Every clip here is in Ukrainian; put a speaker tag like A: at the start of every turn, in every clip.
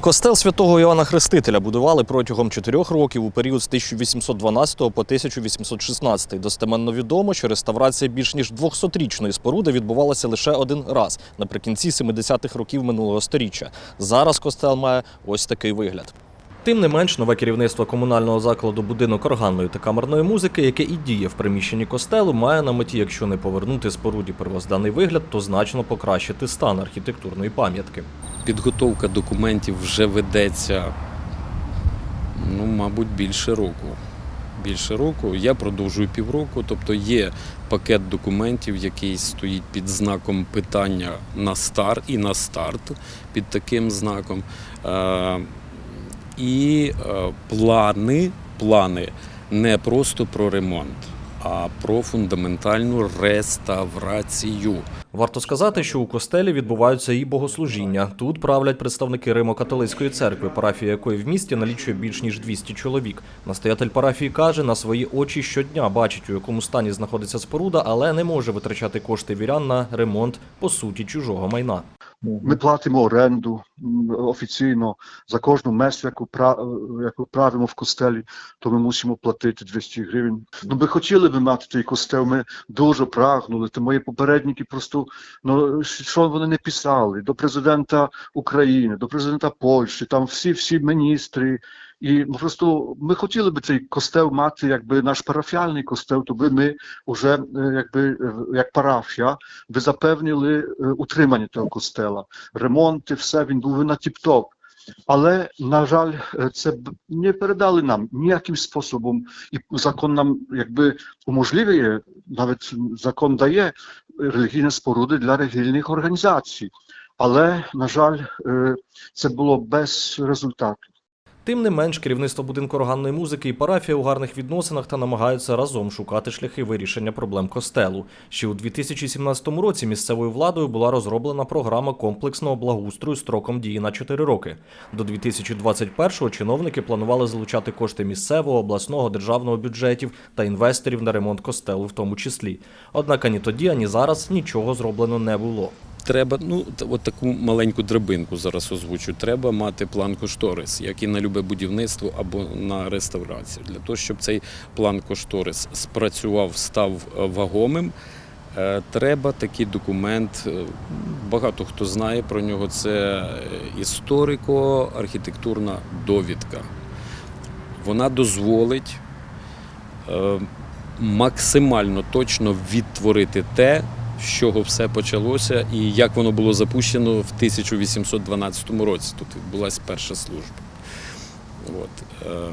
A: Костел святого Іоанна Хрестителя будували протягом чотирьох років у період з 1812 по 1816. Достеменно відомо, що реставрація більш ніж 200-річної споруди відбувалася лише один раз наприкінці 70-х років минулого століття. Зараз костел має ось такий вигляд. Тим не менш, нове керівництво комунального закладу будинок органної та камерної музики, яке і діє в приміщенні костелу, має на меті, якщо не повернути споруді первозданий вигляд, то значно покращити стан архітектурної пам'ятки.
B: Підготовка документів вже ведеться, ну, мабуть, більше року. Більше року. Я продовжую півроку, тобто є пакет документів, який стоїть під знаком питання на старт і на старт під таким знаком. І е, плани, плани не просто про ремонт, а про фундаментальну реставрацію.
A: Варто сказати, що у костелі відбуваються і богослужіння. Тут правлять представники Римо-католицької церкви, парафія якої в місті налічує більш ніж 200 чоловік. Настоятель парафії каже, на свої очі щодня бачить, у якому стані знаходиться споруда, але не може витрачати кошти вірян на ремонт по суті чужого майна.
C: Ми платимо оренду офіційно за кожну месу, яку, яку правимо в костелі, то ми мусимо платити 200 гривень. Ну, ми хотіли би мати той костел, ми дуже прагнули. То мої попередники просто ну що вони не писали до президента України, до президента Польщі, там всі всі міністри. І просто ми хотіли би цей костел мати, якби наш парафіальний костел, то би ми вже е, якби е, як парафія запевнили е, утримання того костела, ремонти, все він був на тіп-топ. Але, на жаль, е, це не передали нам ніяким способом, і закон нам якби уможливює, навіть закон дає релігійні споруди для релігійних організацій. Але, на жаль, е, це було без результату.
A: Тим не менш, керівництво будинку органної музики і парафія у гарних відносинах та намагаються разом шукати шляхи вирішення проблем костелу. Ще у 2017 році місцевою владою була розроблена програма комплексного благоустрою строком дії на 4 роки. До 2021-го чиновники планували залучати кошти місцевого, обласного, державного бюджетів та інвесторів на ремонт костелу, в тому числі. Однак ані тоді, ані зараз нічого зроблено не було.
B: Треба, ну, от таку маленьку драбинку зараз озвучу. Треба мати план кошторис, як і на любе будівництво або на реставрацію. Для того, щоб цей план кошторис спрацював, став е, вагомим, е, треба такий документ. е, Багато хто знає про нього. Це історико-архітектурна довідка. Вона дозволить максимально точно відтворити те, з чого все почалося і як воно було запущено в 1812 році. Тут відбулася перша служба. От. е,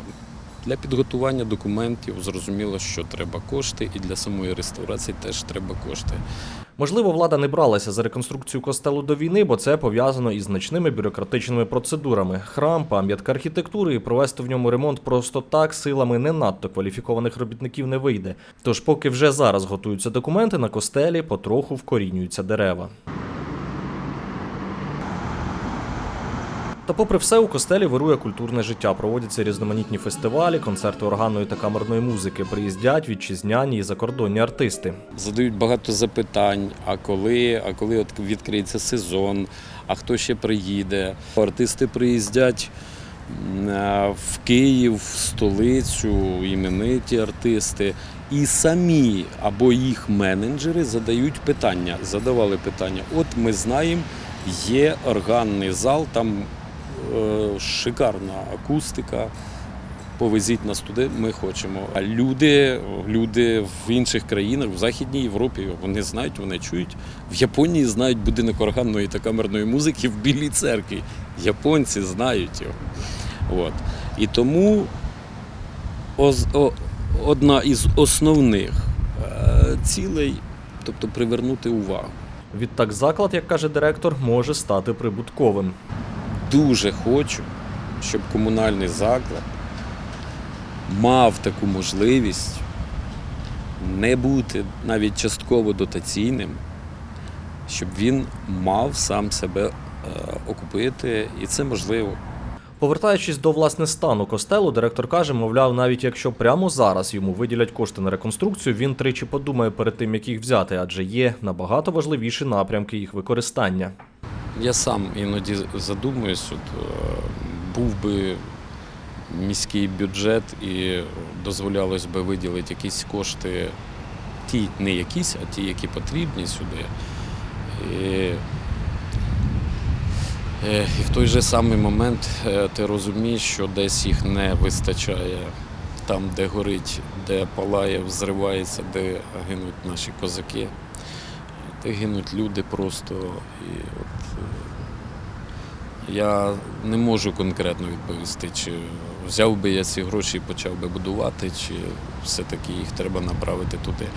B: Для підготування документів зрозуміло, що треба кошти, і для самої реставрації теж треба кошти.
A: Можливо, влада не бралася за реконструкцію костелу до війни, бо це пов'язано із значними бюрократичними процедурами. Храм, пам'ятка архітектури і провести в ньому ремонт просто так силами не надто кваліфікованих робітників не вийде. Тож, поки вже зараз готуються документи, на костелі потроху вкорінюються дерева. Та попри все, у костелі вирує культурне життя. Проводяться різноманітні фестивалі, концерти органної та камерної музики. Приїздять вітчизняні і закордонні артисти.
B: Задають багато запитань: а коли, а коли відкриється сезон, а хто ще приїде. Артисти приїздять е, в Київ, в столицю, імениті артисти. І самі або їх менеджери задають питання. Задавали питання: от ми знаємо, є органний зал, там шикарна акустика. Повезіть нас туди, ми хочемо. А люди, люди в інших країнах, в Західній Європі, вони знають, вони чують. В Японії знають будинок органної та камерної музики в Білій церкві. Японці знають його. От. І тому одна із основних е, цілей, тобто привернути увагу.
A: Відтак заклад, як каже директор, може стати прибутковим.
B: Дуже хочу, щоб комунальний заклад мав таку можливість не бути навіть частково дотаційним, щоб він мав сам себе е, окупити, і це можливо.
A: Повертаючись до власне стану костелу, директор каже, мовляв, навіть якщо прямо зараз йому виділять кошти на реконструкцію, він тричі подумає перед тим, як їх взяти, адже є набагато важливіші напрямки їх використання.
B: Я сам іноді задумуюсь, от, е, був би міський бюджет і дозволялось би виділити якісь кошти, ті, не якісь, а ті, які потрібні сюди. І, е, і в той же самий момент е, ти розумієш, що десь їх не вистачає там, де горить, де палає, взривається, де гинуть наші козаки, гинуть люди просто. І от, е, я не можу конкретно відповісти, чи взяв би я ці гроші і почав би будувати, чи все-таки їх треба направити туди.